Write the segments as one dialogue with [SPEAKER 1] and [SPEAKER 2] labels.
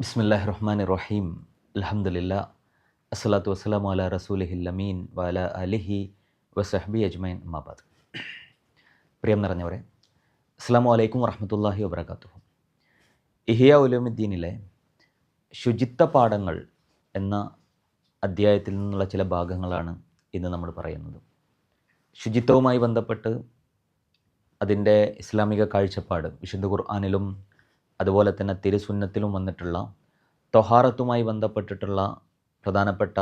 [SPEAKER 1] ബിസ്മില്ലാഹി റഹ്മാൻ റഹീം അലഹമുല്ല അസ്സലാത്തു വസ്സലാമു അല റസൂലിഹിൽ അമീൻ വാല അലിഹി വസഹബി അജ്മൈൻ അമ്മാബാദ് പ്രിയം നിറഞ്ഞവരെ അസ്സാം വലൈക്കും വറഹമത്തല്ലാഹി വബർക്കാത്തു ഇഹിയ ഉലുമുദ്ദീനിലെ ശുചിത്വ പാഠങ്ങൾ എന്ന അധ്യായത്തിൽ നിന്നുള്ള ചില ഭാഗങ്ങളാണ് ഇന്ന് നമ്മൾ പറയുന്നത്. ശുചിത്വവുമായി ബന്ധപ്പെട്ട് അതിന്റെ ഇസ്ലാമിക കാഴ്ചപ്പാട് വിശുദ്ധ ഖുർആാനിലും അതുപോലെ തന്നെ തിരുസുന്നത്തിലും വന്നിട്ടുള്ള തൊഹാറത്തുമായി ബന്ധപ്പെട്ടിട്ടുള്ള പ്രധാനപ്പെട്ട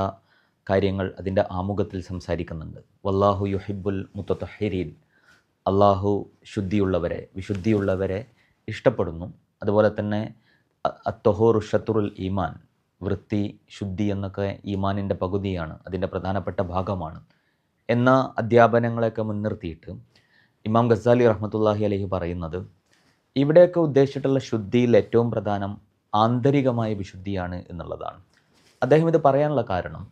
[SPEAKER 1] കാര്യങ്ങൾ അതിന്റെ ആമുഖത്തിൽ സംസാരിക്കുന്നുണ്ട്. വല്ലാഹു യുഹിബുൽ മുത്തഹരീൻ അള്ളാഹു ശുദ്ധിയുള്ളവരെ വിശുദ്ധിയുള്ളവരെ ഇഷ്ടപ്പെടുന്നു. അതുപോലെ തന്നെ അത്തൊഹോർ ഷത്തുറുൽ ഈമാൻ വൃത്തി ശുദ്ധി എന്നൊക്കെ ഈമാനിന്റെ പകുതിയാണ് അതിന്റെ പ്രധാനപ്പെട്ട ഭാഗമാണ്. എന്ന അധ്യാപനങ്ങളെയൊക്കെ മുൻനിർത്തിയിട്ട് ഇമാം ഗസാലി റഹ്മത്തുല്ലാഹി അലഹി പറയുന്നത് ഇവിടെയൊക്കെ ഉദ്ദേശിച്ചിട്ടുള്ള ശുദ്ധിയിൽ ഏറ്റവും പ്രധാനം ആന്തരികമായ വിശുദ്ധിയാണ് എന്നുള്ളതാണ്. അദ്ദേഹം ഇത് പറയാനുള്ള കാരണം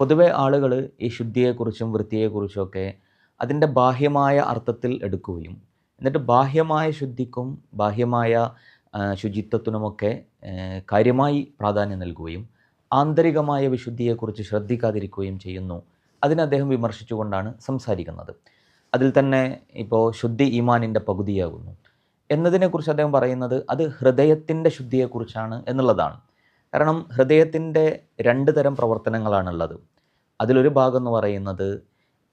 [SPEAKER 1] പൊതുവെ ആളുകൾ ഈ ശുദ്ധിയെക്കുറിച്ചും വൃത്തിയെക്കുറിച്ചുമൊക്കെ അതിന്റെ ബാഹ്യമായ അർത്ഥത്തിൽ എടുക്കുകയും എന്നിട്ട് ബാഹ്യമായ ശുദ്ധിക്കും ബാഹ്യമായ ശുചിത്വത്തിനുമൊക്കെ കാര്യമായി പ്രാധാന്യം നൽകുകയും ആന്തരികമായ വിശുദ്ധിയെക്കുറിച്ച് ശ്രദ്ധിക്കാതിരിക്കുകയും ചെയ്യുന്നു. അതിനെ അദ്ദേഹം വിമർശിച്ചുകൊണ്ടാണ് സംസാരിക്കുന്നത്. അതിൽ തന്നെ ഇപ്പോൾ ശുദ്ധി ഈമാനിന്റെ പകുതിയാകുന്നു. എന്നതിനെക്കുറിച്ച് അദ്ദേഹം പറയുന്നത് അത് ഹൃദയത്തിന്റെ ശുദ്ധിയെക്കുറിച്ചാണ് എന്നുള്ളതാണ്. കാരണം ഹൃദയത്തിന്റെ രണ്ട് തരം പ്രവർത്തനങ്ങളാണുള്ളത്. അതിലൊരു ഭാഗം എന്ന് പറയുന്നത്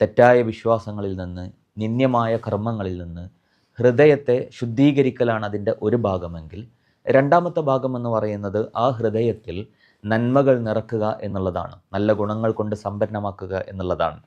[SPEAKER 1] തെറ്റായ വിശ്വാസങ്ങളിൽ നിന്ന് നിന്യമായ കർമ്മങ്ങളിൽ നിന്ന് ഹൃദയത്തെ ശുദ്ധീകരിക്കലാണ് അതിന്റെ ഒരു ഭാഗമെങ്കിൽ. രണ്ടാമത്തെ ഭാഗം എന്ന് പറയുന്നത് ആ ഹൃദയത്തിൽ നന്മകൾ നിറക്കുക എന്നുള്ളതാണ്. നല്ല ഗുണങ്ങൾ കൊണ്ട് സമ്പന്നമാക്കുക എന്നുള്ളതാണ്.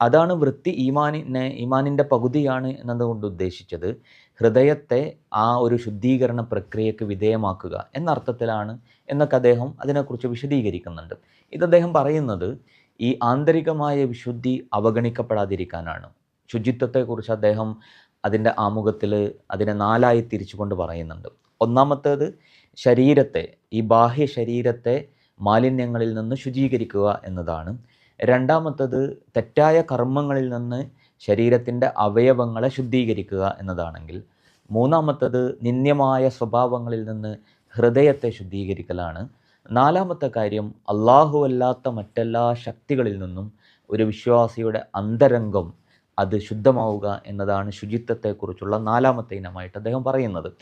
[SPEAKER 1] അതാണ് വൃത്തി ഈമാനിനെ ഈമാനിന്റെ പകുതിയാണ് എന്നതുകൊണ്ട് ഉദ്ദേശിച്ചത്. ഹൃദയത്തെ ആ ഒരു ശുദ്ധീകരണ പ്രക്രിയക്ക് വിധേയമാക്കുക എന്ന അർത്ഥത്തിലാണ് എന്നൊക്കെ അദ്ദേഹം അതിനെക്കുറിച്ച് വിശദീകരിക്കുന്നുണ്ട്. ഇത് അദ്ദേഹം പറയുന്നത് ഈ ആന്തരികമായ വിശുദ്ധി അവഗണിക്കപ്പെടാതിരിക്കാനാണ്. ശുചിത്വത്തെക്കുറിച്ച് അദ്ദേഹം അതിന്റെ ആമുഖത്തിൽ അതിനെ നാലായി തിരിച്ചുകൊണ്ട് പറയുന്നുണ്ട്. ഒന്നാമത്തേത് ശരീരത്തെ ഈ ബാഹ്യ ശരീരത്തെ മാലിന്യങ്ങളിൽ നിന്ന് ശുചീകരിക്കുക എന്നതാണ്. രണ്ടാമത്തത് തെറ്റായ കർമ്മങ്ങളിൽ നിന്ന് ശരീരത്തിന്റെ അവയവങ്ങളെ ശുദ്ധീകരിക്കുക എന്നതാണെങ്കിൽ മൂന്നാമത്തത് നിന്ദ്യമായ സ്വഭാവങ്ങളിൽ നിന്ന് ഹൃദയത്തെ ശുദ്ധീകരിക്കലാണ്. നാലാമത്തെ കാര്യം അള്ളാഹു അല്ലാത്ത മറ്റെല്ലാ ശക്തികളിൽ നിന്നും ഒരു വിശ്വാസിയുടെ അന്തരംഗം അത് ശുദ്ധമാവുക എന്നതാണ് ശുചിത്വത്തെക്കുറിച്ചുള്ള നാലാമത്തെ ഇനമായിട്ട് അദ്ദേഹം പറയുന്നത്.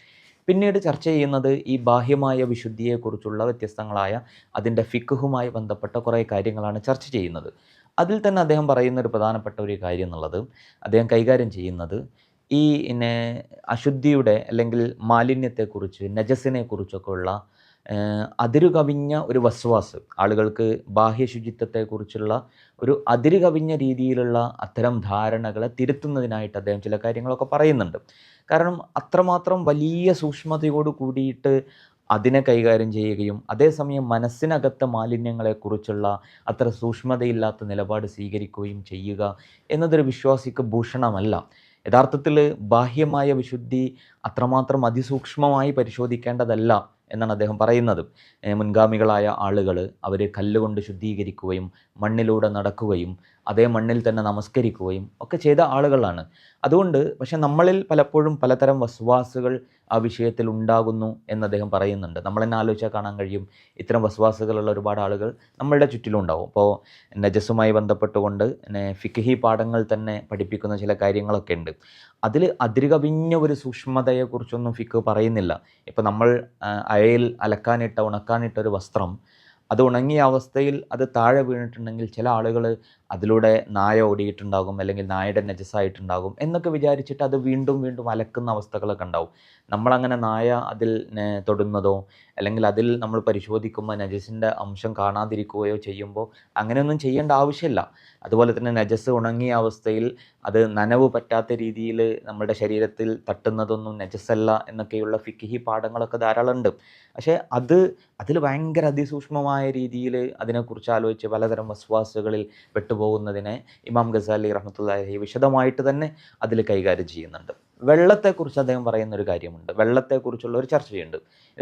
[SPEAKER 1] പിന്നീട് ചർച്ച ചെയ്യുന്നത് ഈ ബാഹ്യമായ വിശുദ്ധിയെക്കുറിച്ചുള്ള വ്യത്യസ്തങ്ങളായ അതിന്റെ ഫിക്കുഹുമായി ബന്ധപ്പെട്ട കുറേ കാര്യങ്ങളാണ് ചർച്ച ചെയ്യുന്നത്. അതിൽ തന്നെ അദ്ദേഹം പറയുന്ന ഒരു പ്രധാനപ്പെട്ട ഒരു കാര്യം എന്നുള്ളത് അദ്ദേഹം കൈകാര്യം ചെയ്യുന്നത് ഈ പിന്നെ അശുദ്ധിയുടെ അല്ലെങ്കിൽ മാലിന്യത്തെക്കുറിച്ച് നജസിനെക്കുറിച്ചൊക്കെ ഉള്ള അതിരു കവിഞ്ഞ ഒരു വസ്വാസ് ആളുകൾക്ക് ബാഹ്യ ശുചിത്വത്തെക്കുറിച്ചുള്ള ഒരു അതിരുകവിഞ്ഞ രീതിയിലുള്ള അത്തരം ധാരണകളെ തിരുത്തുന്നതിനായിട്ട് അദ്ദേഹം ചില കാര്യങ്ങളൊക്കെ പറയുന്നുണ്ട്. കാരണം അത്രമാത്രം വലിയ സൂക്ഷ്മതയോട് കൂടിയിട്ട് അതിനെ കൈകാര്യം ചെയ്യുകയും അതേസമയം മനസ്സിനകത്തെ മാലിന്യങ്ങളെക്കുറിച്ചുള്ള അത്ര സൂക്ഷ്മതയില്ലാത്ത നിലപാട് സ്വീകരിക്കുകയും ചെയ്യുക എന്നതൊരു വിശ്വാസിക്ക് ഭൂഷണമല്ല. യഥാർത്ഥത്തിൽ ബാഹ്യമായ വിശുദ്ധി അത്രമാത്രം അതിസൂക്ഷ്മമായി പരിശോധിക്കേണ്ടതല്ല എന്നാണ് അദ്ദേഹം പറയുന്നത്. മുൻഗാമികളായ ആളുകൾ അവർ കല്ലുകൊണ്ട് ശുദ്ധീകരിക്കുകയും മണ്ണിലൂടെ നടക്കുകയും അതേ മണ്ണിൽ തന്നെ നമസ്കരിക്കുകയും ഒക്കെ ചെയ്ത ആളുകളാണ്. അതുകൊണ്ട് പക്ഷെ നമ്മളിൽ പലപ്പോഴും പലതരം വസ്വാസുകൾ ആ വിഷയത്തിൽ ഉണ്ടാകുന്നു എന്ന് അദ്ദേഹം പറയുന്നുണ്ട്. നമ്മൾ തന്നെ ആലോചിച്ചാൽ കാണാൻ കഴിയും. ഇത്തരം വസ്വാസുകളുള്ള ഒരുപാട് ആളുകൾ നമ്മളുടെ ചുറ്റിലും ഉണ്ടാവും. ഇപ്പോൾ നജസ്സുമായി ബന്ധപ്പെട്ടുകൊണ്ട് ഫിഖഹി പാഠങ്ങൾ തന്നെ പഠിപ്പിക്കുന്ന ചില കാര്യങ്ങളൊക്കെ ഉണ്ട്. അതിൽ അതിരുകവിഞ്ഞ ഒരു സൂക്ഷ്മതയെക്കുറിച്ചൊന്നും ഫിക്ക് പറയുന്നില്ല. ഇപ്പോൾ നമ്മൾ അയയിൽ അലക്കാനിട്ട ഉണക്കാനിട്ട ഒരു വസ്ത്രം അത് ഉണങ്ങിയ അവസ്ഥയിൽ അത് താഴെ വീണിട്ടുണ്ടെങ്കിൽ ചില ആളുകൾ അതിലൂടെ നായ ഓടിയിട്ടുണ്ടാകും അല്ലെങ്കിൽ നായയുടെ നജസ്സായിട്ടുണ്ടാകും എന്നൊക്കെ വിചാരിച്ചിട്ട് അത് വീണ്ടും വീണ്ടും അലക്കുന്ന അവസ്ഥകളൊക്കെ ഉണ്ടാവും. നമ്മളങ്ങനെ നായ അതിൽ തൊടുന്നതോ അല്ലെങ്കിൽ അതിൽ നമ്മൾ പരിശോധിക്കുമ്പോൾ നജസിന്റെ അംശം കാണാതിരിക്കുകയോ ചെയ്യുമ്പോൾ അങ്ങനെയൊന്നും ചെയ്യേണ്ട ആവശ്യമില്ല. അതുപോലെ തന്നെ നജസ് ഉണങ്ങിയ അവസ്ഥയിൽ അത് നനവ് പറ്റാത്ത രീതിയിൽ നമ്മുടെ ശരീരത്തിൽ തട്ടുന്നതൊന്നും നജസ്സല്ല എന്നൊക്കെയുള്ള ഫിക്കിഹി പാഠങ്ങളൊക്കെ ധാരാളം ഉണ്ട്. പക്ഷേ അത് അതിൽ ഭയങ്കര അതിസൂക്ഷ്മമായ രീതിയിൽ അതിനെക്കുറിച്ച് ആലോചിച്ച് പലതരം വസ്വാസുകളിൽ പെട്ടുപോകുന്നതിനെ ഇമാം ഗസാലി റഹ്മത്തുല്ലാഹി വിശദമായിട്ട് തന്നെ അതിൽ കൈകാര്യം ചെയ്യുന്നുണ്ട്. വെള്ളത്തെക്കുറിച്ച് അദ്ദേഹം പറയുന്ന ഒരു കാര്യമുണ്ട്. വെള്ളത്തെക്കുറിച്ചുള്ള ഒരു ചർച്ചയുണ്ട്.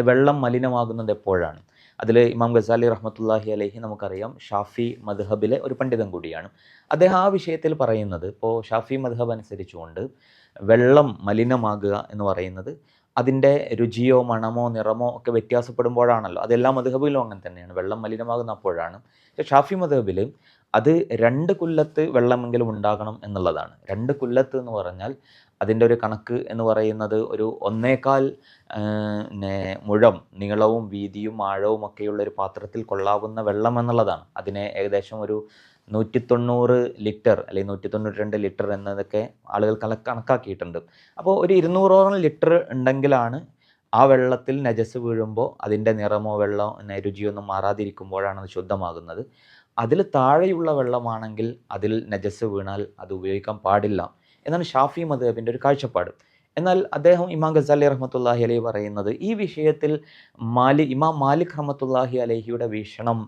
[SPEAKER 1] വെള്ളം മലിനമാകുന്നത് എപ്പോഴാണ്? അതിൽ ഇമാം ഗസാലി റഹ്മത്തുല്ലാഹി അലഹി നമുക്കറിയാം ഷാഫി മദ്ഹബിലെ ഒരു പണ്ഡിതൻ കൂടിയാണ്. അദ്ദേഹം ആ വിഷയത്തിൽ പറയുന്നത് ഇപ്പോൾ ഷാഫി മദ്ഹബ് അനുസരിച്ചുകൊണ്ട് വെള്ളം മലിനമാകുക എന്ന് പറയുന്നത് അതിന്റെ രുചിയോ മണമോ നിറമോ ഒക്കെ വ്യത്യാസപ്പെടുമ്പോഴാണല്ലോ. അതെല്ലാ മധുഹബിലും അങ്ങനെ തന്നെയാണ്. വെള്ളം മലിനമാകുന്ന അപ്പോഴാണ്. പക്ഷേ ഷാഫി മധുഹബിൽ അത് രണ്ട് കൊല്ലത്ത് വെള്ളമെങ്കിലും ഉണ്ടാകണം എന്നുള്ളതാണ്. രണ്ട് കൊല്ലത്ത് എന്ന് പറഞ്ഞാൽ അതിന്റെ ഒരു കണക്ക് എന്ന് പറയുന്നത് ഒരു ഒന്നേകാൽ പിന്നെ മുഴം നീളവും വീതിയും ആഴവും ഒക്കെയുള്ള ഒരു പാത്രത്തിൽ കൊള്ളാവുന്ന വെള്ളം എന്നുള്ളതാണ്. അതിനെ ഏകദേശം ഒരു നൂറ്റി തൊണ്ണൂറ് ലിറ്റർ അല്ലെങ്കിൽ നൂറ്റി തൊണ്ണൂറ്റി രണ്ട് ലിറ്റർ എന്നതൊക്കെ ആളുകൾ കണക്കാക്കിയിട്ടുണ്ട്. അപ്പോൾ ഒരു ഇരുന്നൂറോളം ലിറ്റർ ഉണ്ടെങ്കിലാണ് ആ വെള്ളത്തിൽ നജസ് വീഴുമ്പോൾ അതിന്റെ നിറമോ വെള്ളമോ രുചിയൊന്നും മാറാതിരിക്കുമ്പോഴാണ് അത് ശുദ്ധമാകുന്നത്. അതിൽ താഴെയുള്ള വെള്ളമാണെങ്കിൽ അതിൽ നജസ് വീണാൽ അത് ഉപയോഗിക്കാൻ പാടില്ല എന്നാണ് ഷാഫി മദബിന്റെ ഒരു കാഴ്ചപ്പാട്. എന്നാൽ അദ്ദേഹം ഇമാം ഗസാലി റഹ്മത്തുല്ലാഹി അലൈഹി പറയുന്നത് ഈ വിഷയത്തിൽ മാലി ഇമാം മാലിക് റഹ്മത്തുല്ലാഹി അലഹിയുടെ വീക്ഷണം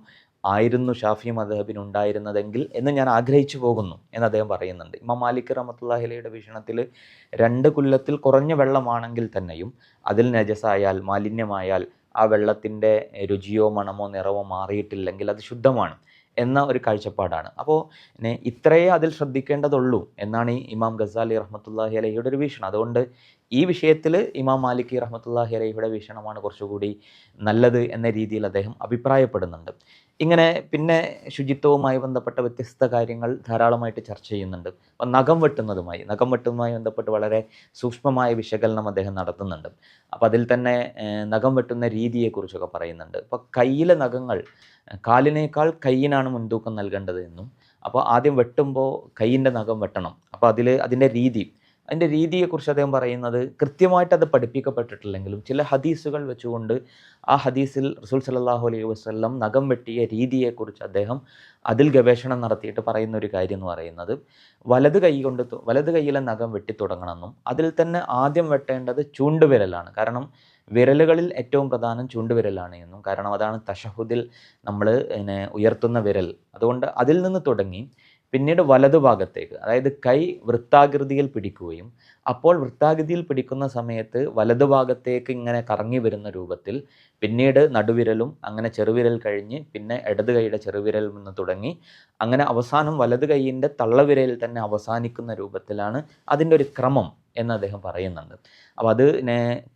[SPEAKER 1] ആയിരുന്നു ഷാഫി മദഹബിന് ഉണ്ടായിരുന്നതെങ്കിൽ എന്ന് ഞാൻ ആഗ്രഹിച്ചു പോകുന്നു എന്ന് അദ്ദേഹം പറയുന്നുണ്ട്. ഇമാം മാലിക് റഹമത്തുല്ലാഹിലയുടെ വീക്ഷണത്തിൽ രണ്ട് കുല്ലത്തിൽ കുറഞ്ഞ വെള്ളമാണെങ്കിൽ തന്നെയും അതിൽ നജസായാൽ മാലിന്യമായാൽ ആ വെള്ളത്തിന്റെ രുചിയോ മണമോ നിറവോ മാറിയിട്ടില്ലെങ്കിൽ അത് ശുദ്ധമാണ്. എന്ന ഒരു കാഴ്ചപ്പാടാണ്. അപ്പോൾ ഇത്രയേ അതിൽ ശ്രദ്ധിക്കേണ്ടതുള്ളൂ എന്നാണ് ഈ ഇമാം ഗസാലി റഹ്മത്തുല്ലാഹി അലഹിയുടെ ഒരു വീക്ഷണം. അതുകൊണ്ട് ഈ വിഷയത്തിൽ ഇമാം മാലിക് റഹ്മത്തുല്ലാഹി അലഹിയുടെ വീക്ഷണമാണ് കുറച്ചുകൂടി നല്ലത് എന്ന രീതിയിൽ അദ്ദേഹം അഭിപ്രായപ്പെടുന്നുണ്ട്. ഇങ്ങനെ പിന്നെ ശുചിത്വവുമായി ബന്ധപ്പെട്ട വ്യത്യസ്ത കാര്യങ്ങൾ ധാരാളമായിട്ട് ചർച്ച ചെയ്യുന്നുണ്ട്. അപ്പം നഖം വെട്ടുന്നതുമായി നഖം വെട്ടുന്നതുമായി ബന്ധപ്പെട്ട് വളരെ സൂക്ഷ്മമായ വിശകലനം അദ്ദേഹം നടത്തുന്നുണ്ട്. അപ്പോൾ അതിൽ തന്നെ നഖം വെട്ടുന്ന രീതിയെക്കുറിച്ചൊക്കെ പറയുന്നുണ്ട്. അപ്പോൾ കയ്യിലെ നഖങ്ങൾ കാലിനേക്കാൾ കയ്യിനാണ് മുൻതൂക്കം നൽകേണ്ടത് എന്നും. അപ്പോൾ ആദ്യം വെട്ടുമ്പോൾ കയ്യിന്റെ നഖം വെട്ടണം. അപ്പോൾ അതിൽ അതിന്റെ രീതി. അതിന്റെ രീതിയെക്കുറിച്ച് അദ്ദേഹം പറയുന്നത് കൃത്യമായിട്ട് അത് പഠിപ്പിക്കപ്പെട്ടിട്ടില്ലെങ്കിലും ചില ഹദീസുകൾ വെച്ചുകൊണ്ട് ആ ഹദീസിൽ റസൂൽ സല്ലാഹു അലൈഹി വസ്ലം നഖം വെട്ടിയ രീതിയെക്കുറിച്ച് അദ്ദേഹം അതിൽ ഗവേഷണം നടത്തിയിട്ട് പറയുന്ന ഒരു കാര്യം എന്ന് പറയുന്നത് വലത് കൈ കൊണ്ട് വലത് കൈയിലെ നഖം വെട്ടി തുടങ്ങണമെന്നും അതിൽ തന്നെ ആദ്യം വെട്ടേണ്ടത് ചൂണ്ടുവിരലാണ്. കാരണം വിരലുകളിൽ ഏറ്റവും പ്രധാനം ചൂണ്ടുവിരലാണ് എന്നും. കാരണം അതാണ് തഷഹുദിൽ നമ്മൾ പിന്നെ ഉയർത്തുന്ന വിരൽ. അതുകൊണ്ട് അതിൽ നിന്ന് തുടങ്ങി പിന്നീട് വലതുഭാഗത്തേക്ക് അതായത് കൈ വൃത്താകൃതിയിൽ പിടിക്കുകയും അപ്പോൾ വൃത്താകൃതിയിൽ പിടിക്കുന്ന സമയത്ത് വലതുഭാഗത്തേക്ക് ഇങ്ങനെ കറങ്ങി വരുന്ന രൂപത്തിൽ പിന്നീട് നടുവിരലും അങ്ങനെ ചെറുവിരൽ കഴിഞ്ഞ് പിന്നെ ഇടത് കൈയുടെ ചെറുവിരൽ നിന്ന് തുടങ്ങി അങ്ങനെ അവസാനം വലത് കൈയിന്റെ തള്ളവിരയിൽ തന്നെ അവസാനിക്കുന്ന രൂപത്തിലാണ് അതിന്റെ ഒരു ക്രമം എന്ന് അദ്ദേഹം പറയുന്നുണ്ട്. അപ്പോൾ അത്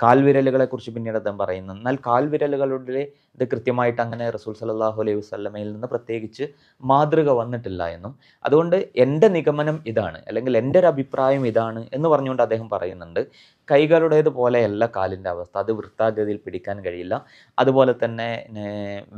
[SPEAKER 1] കാൽവിരലുകളെ കുറിച്ച് പിന്നീട് അദ്ദേഹം പറയുന്നു. എന്നാൽ കാൽവിരലുകളുടെ ഇത് കൃത്യമായിട്ട് അങ്ങനെ റസൂൽ സലാഹു അലൈഹി വസ്ലമയിൽ നിന്ന് പ്രത്യേകിച്ച് മാതൃക വന്നിട്ടില്ല എന്നും. അതുകൊണ്ട് എന്റെ നിഗമനം ഇതാണ് അല്ലെങ്കിൽ എന്റെ ഒരു അഭിപ്രായം ഇതാണ് എന്ന് പറഞ്ഞുകൊണ്ട് അദ്ദേഹം പറയുന്നുണ്ട് കൈകളുടേത് പോലെയല്ല കാലിന്റെ അവസ്ഥ. അത് വൃത്താഗതിയിൽ പിടിക്കാൻ കഴിയില്ല. അതുപോലെ തന്നെ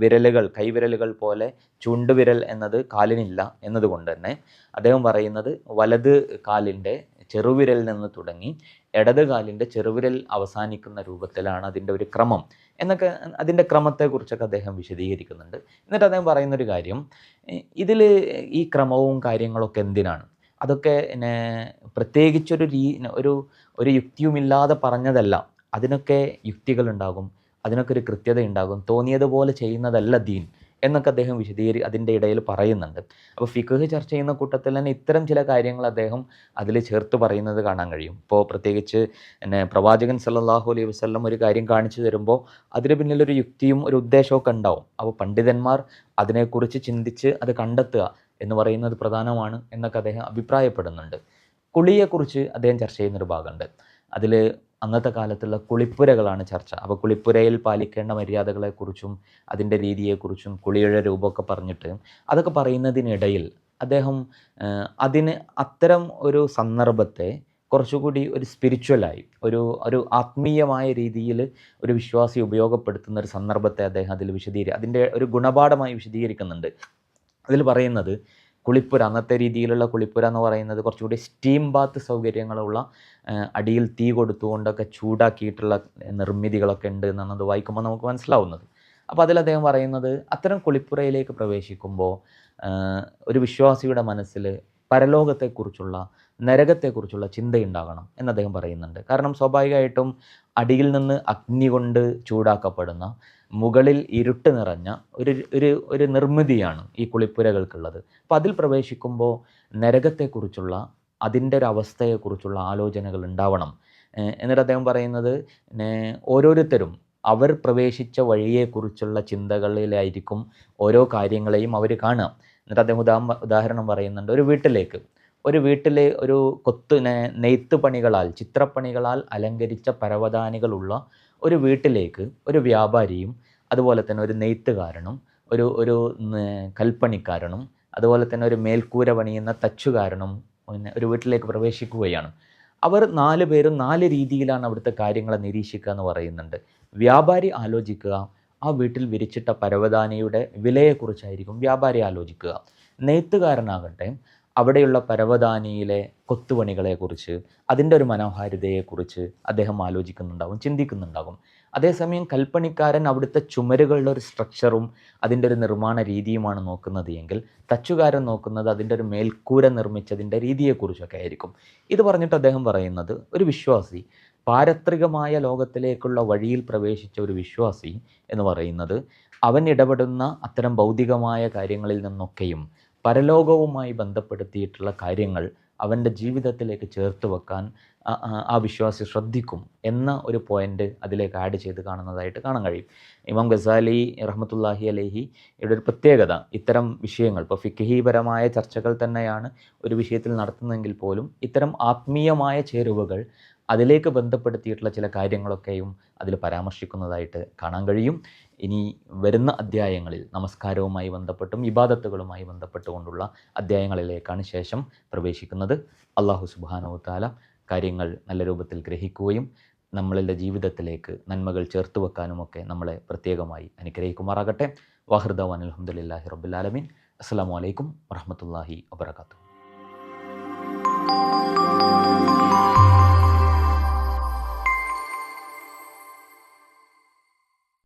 [SPEAKER 1] വിരലുകൾ കൈവിരലുകൾ പോലെ ചുണ്ടുവിരൽ എന്നത് കാലിനില്ല എന്നതുകൊണ്ട് തന്നെ അദ്ദേഹം പറയുന്നത് വലത് കാലിന്റെ ചെറുവിരലിൽ നിന്ന് തുടങ്ങി ഇടത് കാലിന്റെ ചെറുവിരൽ അവസാനിക്കുന്ന രൂപത്തിലാണ് അതിന്റെ ഒരു ക്രമം എന്നൊക്കെ അതിന്റെ ക്രമത്തെക്കുറിച്ചൊക്കെ അദ്ദേഹം വിശദീകരിക്കുന്നുണ്ട്. എന്നിട്ട് അദ്ദേഹം പറയുന്നൊരു കാര്യം ഇതിൽ ഈ ക്രമവും കാര്യങ്ങളൊക്കെ എന്തിനാണ്? അതൊക്കെ പിന്നെ പ്രത്യേകിച്ചൊരു രീ ഒരു ഒരു യുക്തിയുമില്ലാതെ പറഞ്ഞതല്ല. അതിനൊക്കെ യുക്തികളുണ്ടാകും. അതിനൊക്കെ ഒരു കൃത്യത ഉണ്ടാകും തോന്നിയതുപോലെ ചെയ്യുന്നതല്ല ദീൻ എന്നൊക്കെ അദ്ദേഹം വിശദീകരി അതിന്റെ ഇടയിൽ പറയുന്നുണ്ട്. അപ്പോൾ ഫിഖ് ചർച്ച ചെയ്യുന്ന കൂട്ടത്തിൽ തന്നെ ഇത്തരം ചില കാര്യങ്ങൾ അദ്ദേഹം അതിൽ ചേർത്ത് പറയുന്നത് കാണാൻ കഴിയും. ഇപ്പോൾ പ്രത്യേകിച്ച് എന്നെ പ്രവാചകൻ സല്ലാഹു അലൈഹി വസ്ലം ഒരു കാര്യം കാണിച്ചു തരുമ്പോൾ അതിന് പിന്നിലൊരു യുക്തിയും ഒരു ഉദ്ദേശമൊക്കെ ഉണ്ടാവും. അപ്പോൾ പണ്ഡിതന്മാർ അതിനെക്കുറിച്ച് ചിന്തിച്ച് അത് കണ്ടെത്തുക. എന്ന് പറയുന്നത് പ്രധാനമാണ് എന്നൊക്കെ അദ്ദേഹം അഭിപ്രായപ്പെടുന്നുണ്ട്. കുളിയെക്കുറിച്ച് അദ്ദേഹം ചർച്ച ചെയ്യുന്നൊരു ഭാഗമുണ്ട്. അതിൽ അന്നത്തെ കാലത്തുള്ള കുളിപ്പുരകളാണ് ചർച്ച. അപ്പോൾ കുളിപ്പുരയിൽ പാലിക്കേണ്ട മര്യാദകളെക്കുറിച്ചും അതിന്റെ രീതിയെക്കുറിച്ചും കുളിയുടെ രൂപമൊക്കെ പറഞ്ഞിട്ട് അതൊക്കെ പറയുന്നതിനിടയിൽ അദ്ദേഹം അതിന് അത്തരം ഒരു സന്ദർഭത്തെ കുറച്ചുകൂടി ഒരു സ്പിരിച്വലായി ഒരു ഒരു ആത്മീയമായ രീതിയിൽ ഒരു വിശ്വാസി ഉപയോഗപ്പെടുത്തുന്ന ഒരു സന്ദർഭത്തെ അദ്ദേഹം അതിൽ വിശദീകരി അതിന്റെ ഒരു ഗുണപാഠമായി വിശദീകരിക്കുന്നുണ്ട്. അതിൽ പറയുന്നത് കുളിപ്പുര അന്നത്തെ രീതിയിലുള്ള കുളിപ്പുര എന്ന് പറയുന്നത് കുറച്ചുകൂടി സ്റ്റീം ബാത്ത് സൗകര്യങ്ങളുള്ള അടിയിൽ തീ കൊടുത്തുകൊണ്ടൊക്കെ ചൂടാക്കിയിട്ടുള്ള നിർമ്മിതികളൊക്കെ ഉണ്ട് എന്നാണ് വായിക്കുമ്പോൾ നമുക്ക് മനസ്സിലാവുന്നത്. അപ്പോൾ അതിൽ അദ്ദേഹം പറയുന്നത് അത്തരം കുളിപ്പുരയിലേക്ക് പ്രവേശിക്കുമ്പോൾ ഒരു വിശ്വാസിയുടെ മനസ്സിൽ പരലോകത്തെക്കുറിച്ചുള്ള നരകത്തെക്കുറിച്ചുള്ള ചിന്തയുണ്ടാകണം എന്ന് അദ്ദേഹം പറയുന്നുണ്ട്. കാരണം സ്വാഭാവികമായിട്ടും അടിയിൽ നിന്ന് അഗ്നി കൊണ്ട് ചൂടാക്കപ്പെടുന്ന മുകളിൽ ഇരുട്ട് നിറഞ്ഞ ഒരു ഒരു ഒരു നിർമ്മിതിയാണ് ഈ കുളിപ്പുരകൾക്കുള്ളത്. അപ്പം അതിൽ പ്രവേശിക്കുമ്പോൾ നരകത്തെക്കുറിച്ചുള്ള അതിന്റെ ഒരു അവസ്ഥയെക്കുറിച്ചുള്ള ആലോചനകൾ ഉണ്ടാവണം. എന്നിട്ട് അദ്ദേഹം പറയുന്നത് ഓരോരുത്തരും അവർ പ്രവേശിച്ച വഴിയെക്കുറിച്ചുള്ള ചിന്തകളിലായിരിക്കും ഓരോ കാര്യങ്ങളെയും അവർ കാണുക. എന്നിട്ട് അദ്ദേഹം ഉദാ ഉദാഹരണം പറയുന്നുണ്ട്. ഒരു വീട്ടിലേക്ക് ഒരു വീട്ടിലെ ഒരു കൊത്ത് നെയ്ത്ത് പണികളാൽ ചിത്രപ്പണികളാൽ അലങ്കരിച്ച പരവതാനികളുള്ള ഒരു വീട്ടിലേക്ക് ഒരു വ്യാപാരിയും അതുപോലെ തന്നെ ഒരു നെയ്ത്തുകാരനും ഒരു ഒരു കൽപ്പണിക്കാരനും അതുപോലെ തന്നെ ഒരു മേൽക്കൂര പണിയുന്ന തച്ചുകാരനും പിന്നെ ഒരു വീട്ടിലേക്ക് പ്രവേശിക്കുകയാണ്. അവർ നാല് പേരും നാല് രീതിയിലാണ് അവിടുത്തെ കാര്യങ്ങളെ നിരീക്ഷിക്കുക എന്ന് പറയുന്നുണ്ട്. വ്യാപാരി ആലോചിക്കുക ആ വീട്ടിൽ വിരിച്ചിട്ട പരവതാനിയുടെ വിലയെക്കുറിച്ചായിരിക്കും വ്യാപാരി ആലോചിക്കുക. നെയ്ത്തുകാരനാകട്ടെ അവിടെയുള്ള പരവതാനിയിലെ കൊത്തുപണികളെക്കുറിച്ച് അതിന്റെ ഒരു മനോഹാരിതയെക്കുറിച്ച് അദ്ദേഹം ആലോചിക്കുന്നുണ്ടാകും ചിന്തിക്കുന്നുണ്ടാകും. അതേസമയം കൽപ്പണിക്കാരൻ അവിടുത്തെ ചുമരുകളുടെ ഒരു സ്ട്രക്ചറും അതിന്റെ ഒരു നിർമ്മാണ രീതിയുമാണ് നോക്കുന്നത് എങ്കിൽ തച്ചുകാരൻ നോക്കുന്നത് അതിന്റെ ഒരു മേൽക്കൂര നിർമ്മിച്ചതിന്റെ രീതിയെക്കുറിച്ചൊക്കെ ആയിരിക്കും. ഇത് പറഞ്ഞിട്ട് അദ്ദേഹം പറയുന്നത് ഒരു വിശ്വാസി പാരത്രികമായ ലോകത്തിലേക്കുള്ള വഴിയിൽ പ്രവേശിച്ച ഒരു വിശ്വാസി എന്ന് പറയുന്നത് അവൻ ഇടപെടുന്ന അത്തരം ഭൗതികമായ കാര്യങ്ങളിൽ നിന്നൊക്കെയും പരലോകവുമായി ബന്ധപ്പെടുത്തിയിട്ടുള്ള കാര്യങ്ങൾ അവന്റെ ജീവിതത്തിലേക്ക് ചേർത്ത് വെക്കാൻ ആ- വിശ്വാസി ശ്രദ്ധിക്കും എന്ന ഒരു പോയിന്റ് അതിലേക്ക് ആഡ് ചെയ്ത് കാണുന്നതായിട്ട് കാണാൻ കഴിയും. ഇമാം ഗസാലി റഹ്മത്തുല്ലാഹി അലഹി ഇവിടെ ഒരു പ്രത്യേകത ഇത്തരം വിഷയങ്ങൾ ഇപ്പോൾ ഫിക്കഹീപരമായ ചർച്ചകൾ തന്നെയാണ് ഒരു വിഷയത്തിൽ നടത്തുന്നതെങ്കിൽ പോലും ഇത്തരം ആത്മീയമായ ചേരുവകൾ അതിലേക്ക് ബന്ധപ്പെടുത്തിയിട്ടുള്ള ചില കാര്യങ്ങളൊക്കെയും അതിൽ പരാമർശിക്കുന്നതായിട്ട് കാണാൻ കഴിയും. ഇനി വരുന്ന അധ്യായങ്ങളിൽ നമസ്കാരവുമായി ബന്ധപ്പെട്ടും ഇബാദത്തുകളുമായി ബന്ധപ്പെട്ടുകൊണ്ടുള്ള അധ്യായങ്ങളിലേക്കാണ് ശേഷം പ്രവേശിക്കുന്നത്. അള്ളാഹു താല കാര്യങ്ങൾ നല്ല രൂപത്തിൽ ഗ്രഹിക്കുകയും നമ്മളുടെ ജീവിതത്തിലേക്ക് നന്മകൾ ചേർത്ത് വെക്കാനുമൊക്കെ നമ്മളെ പ്രത്യേകമായി അനുഗ്രഹിക്കുമാറാകട്ടെ. വാഹൃദവാൻ അലഹമുല്ലാഹി റബുലാലമീൻ അസ്സാം വലൈക്കും വറഹമത്തല്ലാഹി വാബർക്കാത്തു